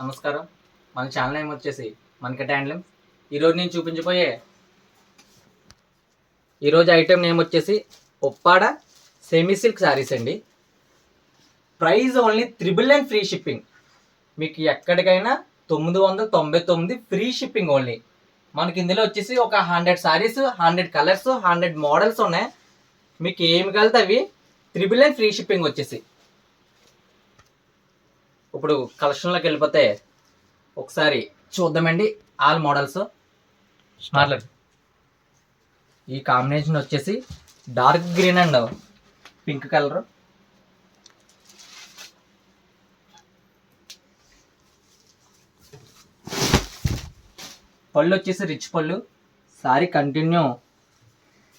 నమస్కారం. మన channel name వచ్చేసి మనకట హ్యాండ్లూమ్ ఈరోజు నేను చూపించబోయే ఈరోజు ఐటెం నేమ్ వచ్చేసి ఒప్పాడ సెమీ సిల్క్ శారీస్ అండి. Price only triple and free shipping మీకు ఎక్కడికైనా తొమ్మిది వందల తొంభై తొమ్మిది ఫ్రీ షిప్పింగ్ ఓన్లీ మనకి ఇందులో వచ్చేసి ఒక hundred saris hundred colours hundred models ఉన్నాయి. మీకు ఏమి కలితే అవి? త్రిబుల్ అండ్ ఫ్రీ షిప్పింగ్ వచ్చేసి. ఇప్పుడు కలెక్షన్లోకి వెళ్ళిపోతే ఒకసారి చూద్దామండి. ఆల్ మోడల్స్ మాట్లాడు ఈ కాంబినేషన్ వచ్చేసి dark green and pink colour పళ్ళు వచ్చేసి రిచ్ పళ్ళు. సారీ కంటిన్యూ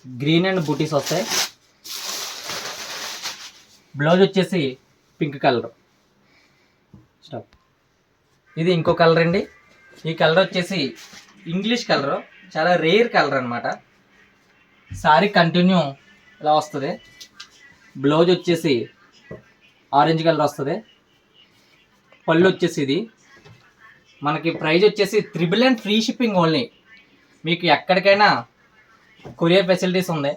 గ్రీన్ అండ్ బూటీస్ వస్తాయి. బ్లౌజ్ వచ్చేసి పింక్ కలర్ ఇది ఇంకో కలర్ అండి. ఈ కలర్ వచ్చేసి ఇంగ్లీష్ కలర్. చాలా రేర్ కలర్ అనమాట సారీ కంటిన్యూ ఇలా వస్తుంది. బ్లౌజ్ వచ్చేసి ఆరెంజ్ కలర్ వస్తుంది. పళ్ళు వచ్చేసి ఇది. మనకి ప్రైజ్ వచ్చేసి triple and free shipping only. మీకు ఎక్కడికైనా కొరియర్ ఫెసిలిటీస్ ఉంది.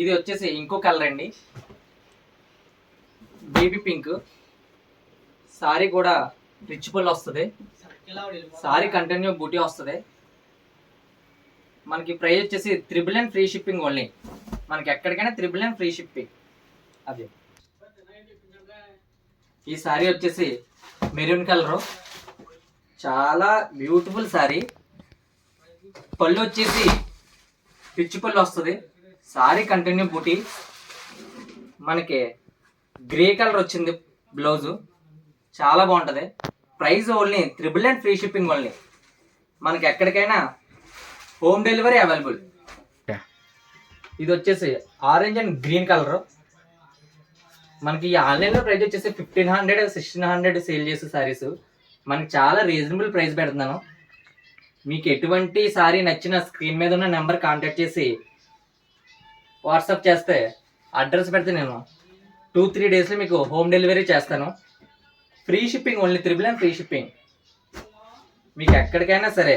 ఇది వచ్చేసి ఇంకో కలర్ అండి. Baby pink. సారీ కూడా రిచ్ పుల్ వస్తుంది. సారీ కంటిన్యూ బూటీ వస్తుంది. మనకి ప్రైస్ వచ్చేసి triple and free shipping only మనకి ఎక్కడికైనా త్రిబుల్ అండ్ ఫ్రీ షిప్పింగ్ అది. ఈ సారీ వచ్చేసి మెరూన్ కలరు చాలా బ్యూటిఫుల్ సారీ. పళ్ళు వచ్చేసి పిచ్చి పళ్ళు వస్తుంది. సారీ కంటిన్యూ బూటీ మనకి గ్రే కలర్ వచ్చింది బ్లౌజు చాలా బాగుంటుంది. Price only triple and free shipping only. మనకి ఎక్కడికైనా హోమ్ డెలివరీ అవైలబుల్ ఇది వచ్చేసి ఆరెంజ్ అండ్ గ్రీన్ కలర్ మనకి ఈ ఆన్లైన్లో ప్రైస్ వచ్చేసి fifteen hundred sixteen hundred sale చేసే సారీస్ మనకి చాలా రీజనబుల్ ప్రైస్ పెడుతున్నాను. మీకు ఎటువంటి సారీ నచ్చిన స్క్రీన్ మీద ఉన్న నెంబర్ కాంటాక్ట్ చేసి వాట్సాప్ చేస్తే అడ్రస్ పెడితే నేను టూ త్రీ డేస్లో మీకు హోమ్ డెలివరీ చేస్తాను. Free shipping only triple and free shipping మీకు ఎక్కడికైనా సరే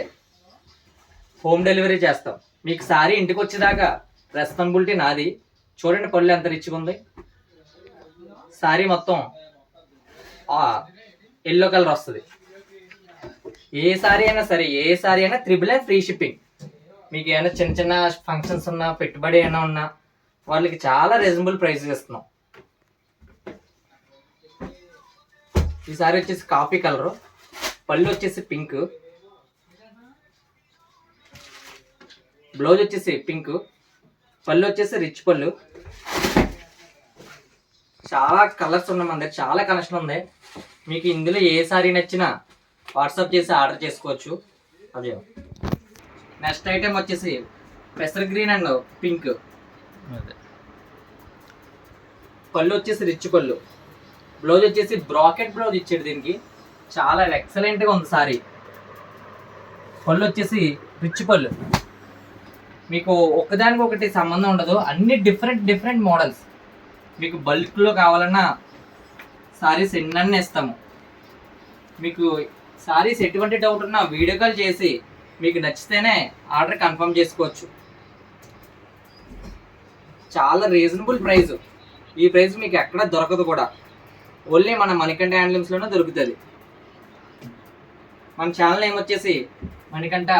హోమ్ డెలివరీ చేస్తాం. మీకు సారీ ఇంటికి వచ్చేదాకా రెస్పాన్సిబిలిటీ నాది. చూడండి పళ్ళు ఎంత రిచ్గా ఉంది. సారీ మొత్తం ఎల్లో కలర్ వస్తుంది. ఏ సారీ అయినా సరే ఏ సారీ అయినా త్రిబుల్ అండ్ ఫ్రీ షిప్పింగ్ మీకు ఏమైనా చిన్న చిన్న ఫంక్షన్స్ ఉన్నా పెట్టుబడి ఏమైనా ఉన్నా వాళ్ళకి చాలా రీజనబుల్ ప్రైస్ ఇస్తున్నాం ఈ సారీ వచ్చేసి కాఫీ కలరు. పళ్ళు వచ్చేసి పింక్. బ్లౌజ్ వచ్చేసి పింక్. పళ్ళు వచ్చేసి రిచ్ పళ్ళు. చాలా కలర్స్ ఉన్నాయి మన దగ్గర చాలా కలెక్షన్ ఉంది. మీకు ఇందులో ఏ సారీ నచ్చినా వాట్సాప్ చేసి ఆర్డర్ చేసుకోవచ్చు. అదే. నెక్స్ట్ ఐటెం వచ్చేసి పెసర్ గ్రీన్ అండ్ పింక్. పళ్ళు వచ్చేసి రిచ్ పళ్ళు. బ్లౌజ్ వచ్చేసి బ్రాకెట్ బ్లౌజ్ ఇచ్చాడు దీనికి. చాలా ఎక్సలెంట్గా ఉంది సారీ. పళ్ళు వచ్చేసి రిచ్ పళ్ళు. మీకు ఒకదానికి ఒకటి సంబంధం ఉండదు. అన్ని డిఫరెంట్ డిఫరెంట్ మోడల్స్ మీకు బల్క్లో కావాలన్నా సారీస్ ఎన్నన్నీ ఇస్తాము మీకు సారీస్ ఎటువంటి డౌట్ ఉన్నా వీడియో కాల్ చేసి మీకు నచ్చితేనే ఆర్డర్ కన్ఫర్మ్ చేసుకోవచ్చు. చాలా రీజనబుల్ ప్రైస్ ఈ ప్రైస్ మీకు ఎక్కడ దొరకదు కూడా. ఓన్లీ మన మణికంఠ హ్యాండ్లూమ్స్లోనే దొరుకుతుంది. మన ఛానల్ నేమ్ వచ్చేసి మణికంఠ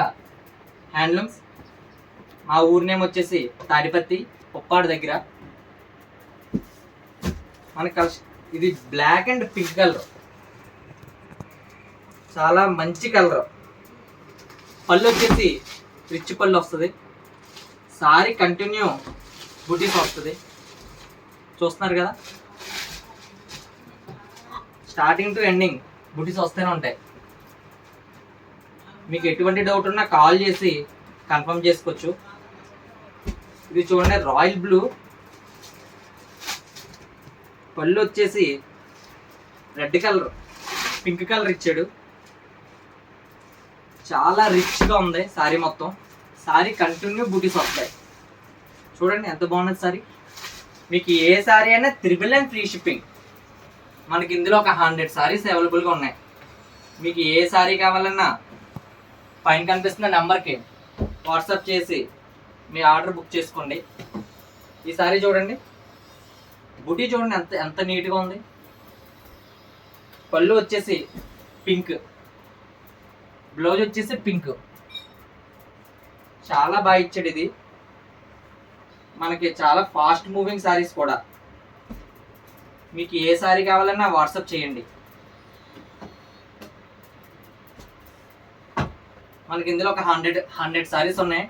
హ్యాండ్లూమ్స్ మా ఊరి నేమ్ వచ్చేసి తాడిపత్తి ఉప్పాడు దగ్గర. మన కలర్ ఇది బ్లాక్ అండ్ పింక్ కలర్ చాలా మంచి కలర్ పళ్ళు వచ్చేసి రిచ్ పళ్ళు వస్తుంది. సారీ కంటిన్యూ బుటీస్ వస్తుంది. చూస్తున్నారు కదా? స్టార్టింగ్ టు ఎండింగ్ బుటీస్ వస్తూనే ఉంటాయి. మీకు ఎటువంటి డౌట్ ఉన్నా కాల్ చేసి కన్ఫర్మ్ చేసుకోవచ్చు. ఇది చూడండి రాయల్ బ్లూ పళ్ళు వచ్చేసి రెడ్ కలర్ పింక్ కలర్ ఇచ్చాడు. చాలా రిచ్గా ఉంది శారీ మొత్తం. శారీ కంటిన్యూ బూటీస్ వస్తాయి. చూడండి ఎంత బాగున్నది సారీ. మీకు ఏ శారీ అయినా త్రిబుల్ అండ్ ఫ్రీ షిప్పింగ్ మనకి ఇందులో ఒక హండ్రెడ్ సారీస్ అవైలబుల్గా ఉన్నాయి. మీకు ఏ సారీ కావాలన్నా పైన కనిపిస్తున్న నెంబర్కి వాట్సాప్ చేసి మీ ఆర్డర్ బుక్ చేసుకోండి. ఈ సారీ చూడండి. బుటీ చూడండి ఎంత ఎంత నీట్గా ఉంది. పళ్ళు వచ్చేసి పింక్ బ్లౌజ్ వచ్చేసి పింక్ చాలా బాగా ఇచ్చాడు ఇది. మనకి చాలా ఫాస్ట్ మూవింగ్ సారీస్ కూడా. మీకు ఏ సారీ కావాలన్నా వాట్సాప్ చేయండి. మనకి ఇందులో ఒక హండ్రెడ్ హండ్రెడ్ సారీస్ ఉన్నాయి.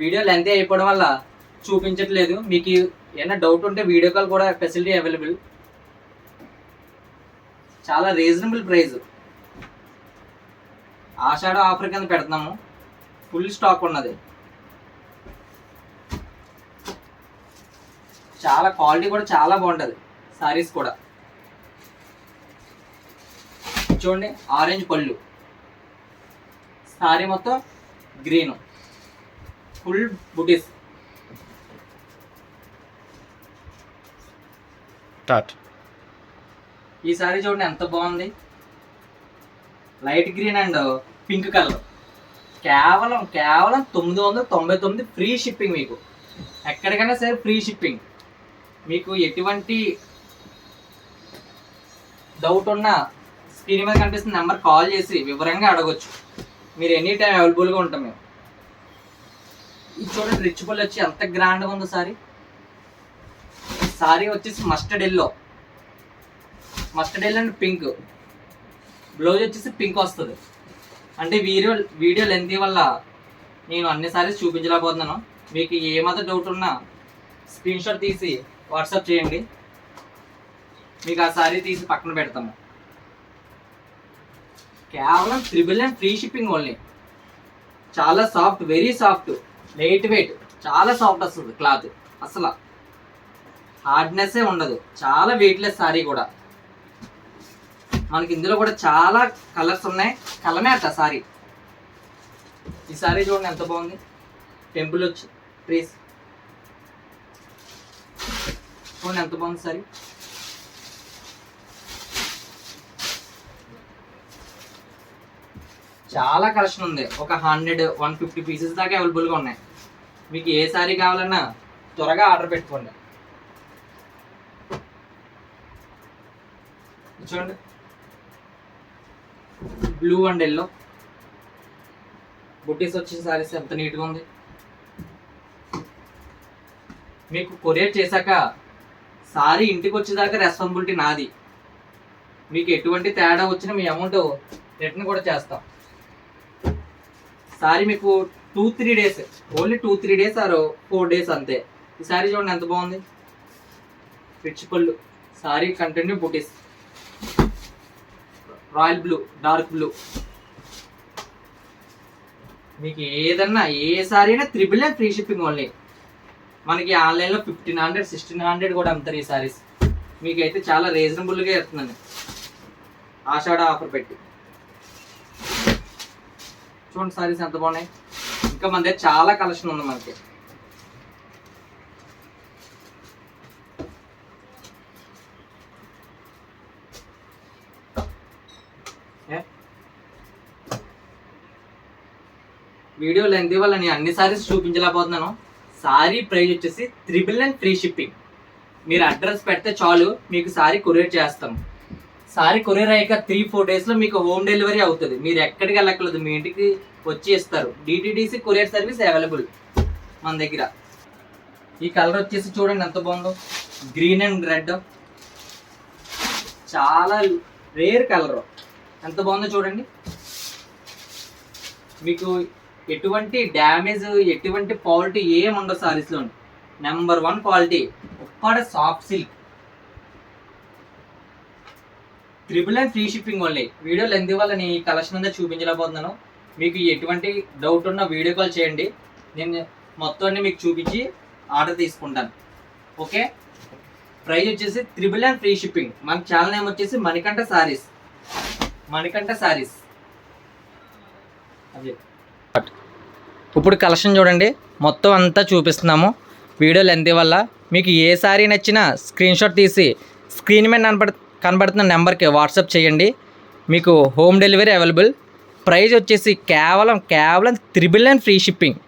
వీడియో లెంత్ అయిపోవడం వల్ల చూపించట్లేదు. మీకు ఏమైనా డౌట్ ఉంటే వీడియో కాల్ కూడా ఫెసిలిటీ అవైలబుల్. చాలా రీజనబుల్ ప్రైస్. ఆషాఢ ఆఫర్ కింద పెడుతున్నాము. ఫుల్ స్టాక్ ఉన్నది. చాలా క్వాలిటీ కూడా చాలా బాగుంటుంది. సారీస్ కూడా. చూడండి ఆరెంజ్ పళ్ళు. సారీ మొత్తం గ్రీన్ ఫుల్ బుటీస్ ఈ సారీ చూడండి ఎంత బాగుంది. Light green and pink colour కేవలం కేవలం తొమ్మిది వందల తొంభై తొమ్మిది ఫ్రీ షిప్పింగ్ మీకు. ఎక్కడికైనా సరే ఫ్రీ షిప్పింగ్ మీకు ఎటువంటి డౌట్ ఉన్నా స్క్రీన్ మీద కనిపిస్తున్న నెంబర్ కాల్ చేసి వివరంగా అడగొచ్చు. మీరు ఎనీ టైం అవైలబుల్గా ఉంటాం మేము. ఇది చూడండి రిచ్ పుల్ వచ్చి ఎంత గ్రాండ్గా ఉందో సారీ. సారీ వచ్చేసి mustard yellow mustard yellow and pink blouse వచ్చేసి పింక్ వస్తుంది. అంటే వీడియో వీడియో లెంత్ వల్ల నేను అన్ని సారీస్ చూపించలేకపోతున్నాను. మీకు ఏమాత్రం డౌట్ ఉన్నా స్క్రీన్ షాట్ తీసి వాట్సాప్ చేయండి. మీకు ఆ సారీ తీసి పక్కన పెడతాము కేవలం triple and free shipping only. చాలా soft very soft light weight చాలా సాఫ్ట్ వస్తుంది క్లాత్. అసలు హార్డ్నెస్సే ఉండదు. చాలా వెయిట్లెస్ సారీ కూడా. మనకి ఇందులో కూడా చాలా కలర్స్ ఉన్నాయి. కలమే అట్ట సారీ ఈ సారీ చూడండి ఎంత బాగుంది. టెంపుల్ వచ్చి ప్లీజ్ చూడండి ఎంత బాగుంది సారీ చాలా కలెక్షన్ ఉంది. ఒక హండ్రెడ్ వన్ ఫిఫ్టీ పీసెస్ దాకా అవైలబుల్గా ఉన్నాయి. మీకు ఏ సారీ కావాలన్నా త్వరగా ఆర్డర్ పెట్టుకోండి. చూడండి. బ్లూ అండ్ ఎల్లో బుట్టీస్ వచ్చిన సారీస్ ఎంత నీట్గా ఉంది. మీకు కొరియర్ చేశాక సారీ ఇంటికి వచ్చేదాకా రెస్పాన్సిబిలిటీ నాది. మీకు ఎటువంటి తేడా వచ్చినా మీ అమౌంట్ రిటర్న్ కూడా చేస్తాం. సారీ మీకు two three days only two three days or four days అంతే. ఈ సారీ చూడండి ఎంత బాగుంది. రిచ్ పళ్ళు. సారీ కంటిన్యూ బుటీస్. Royal blue dark blue. మీకు ఏదన్నా ఏ సారీ అయినా triple and free shipping only మనకి ఆన్లైన్లో ఫిఫ్టీన్ హండ్రెడ్ సిక్స్టీన్ హండ్రెడ్ కూడా అమ్ముతారు ఈ సారీస్. మీకైతే చాలా రీజనబుల్గా ఇస్తున్నాను ఆషాఢ ఆఫర్ పెట్టి. చూడండి సారీస్ ఎంత బాగున్నాయి. ఇంకా మన దగ్గర చాలా కలెక్షన్ ఉంది మనకి. వీడియో లెంత్ వల్ల నేను అన్ని సారీస్ చూపించలేకపోతున్నాను. సారీ ప్రైస్ వచ్చేసి త్రిబుల్ అండ్ ఫ్రీ షిప్పింగ్. మీరు అడ్రస్ పెడితే చాలు మీకు సారీ కొరియర్ చేస్తాం. సారీ కొరియర్ అయ్యాక త్రీ ఫోర్ డేస్లో మీకు హోమ్ డెలివరీ అవుతుంది. మీరు ఎక్కడికి వెళ్ళక్కర్లేదు మీ ఇంటికి వచ్చి ఇస్తారు. డిటిడిసి కొరియర్ సర్వీస్ అవైలబుల్ మన దగ్గర. ఈ కలర్ వచ్చేసి చూడండి ఎంత బాగుందో. గ్రీన్ అండ్ రెడ్ చాలా రేర్ కలర్ ఎంత బాగుందో చూడండి. మీకు ఎటువంటి డ్యామేజ్ ఎటువంటి క్వాలిటీ ఏం ఉండదు సారీస్లో నెంబర్ వన్ క్వాలిటీ ఒక్కడ soft silk triple and free shipping only video length వల్ల నేను ఈ కలెక్షన్ అంతా చూపించలేకపోతున్నాను. మీకు ఎటువంటి డౌట్ ఉన్న వీడియో కాల్ చేయండి. నేను మొత్తం అన్ని మీకు చూపించి ఆర్డర్ తీసుకుంటాను. ఓకే ప్రైస్ వచ్చేసి త్రిబుల్ అండ్ ఫ్రీ షిప్పింగ్ మన ఛానల్ నేమ్ వచ్చేసి మణికంఠ సారీస్ మణికంఠ సారీస్ అదే. ఇప్పుడు కలెక్షన్ చూడండి. మొత్తం అంతా చూపిస్తున్నాము. వీడియో లెంత్ వల్ల మీకు ఏ సారీ నచ్చినా స్క్రీన్ షాట్ తీసి స్క్రీన్ మీద కనపడ కనబడుతున్న నెంబర్కి వాట్సాప్ చేయండి. మీకు హోమ్ డెలివరీ అవైలబుల్. ప్రైజ్ వచ్చేసి కేవలం కేవలం triple and free shipping.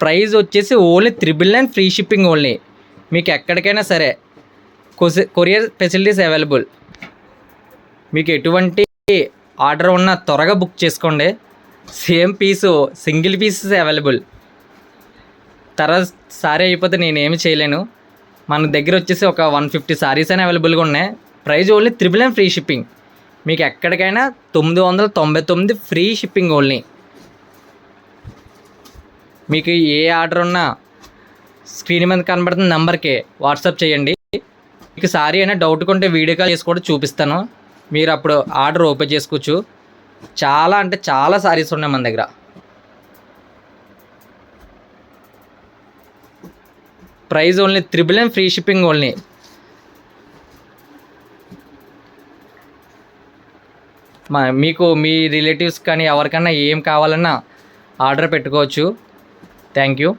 Price వచ్చేసి only triple and free shipping only. మీకు ఎక్కడికైనా సరే కొరియర్ ఫెసిలిటీస్ అవైలబుల్. మీకు ఎటువంటి ఆర్డర్ ఉన్నా త్వరగా బుక్ చేసుకోండి. Same piece single pieces available. తర్వాత సారీ అయిపోతే నేనేమి చేయలేను. మన దగ్గర వచ్చేసి ఒక వన్ ఫిఫ్టీ సారీస్ అని అవైలబుల్గా ఉన్నాయి. Price only triple and free shipping. మీకు ఎక్కడికైనా తొమ్మిది వందల తొంభై తొమ్మిది ఫ్రీ షిప్పింగ్ ఓన్లీ. మీకు ఏ ఆర్డర్ ఉన్నా స్క్రీన్ మీద కనబడుతున్న నెంబర్కి వాట్సాప్ చేయండి. మీకు సారీ అయినా డౌట్ కొంటే వీడియో కాల్ చేసి కూడా చూపిస్తాను. మీరు అప్పుడు ఆర్డర్ ఓపెన్ చేసుకోవచ్చు. చాలా అంటే చాలా సారీస్ ఉన్నాయి మన దగ్గర. Price only triple and free shipping only. మా మీకు మీ రిలేటివ్స్ కానీ ఎవరికన్నా ఏం కావాలన్నా ఆర్డర్ పెట్టుకోవచ్చు. Thank you.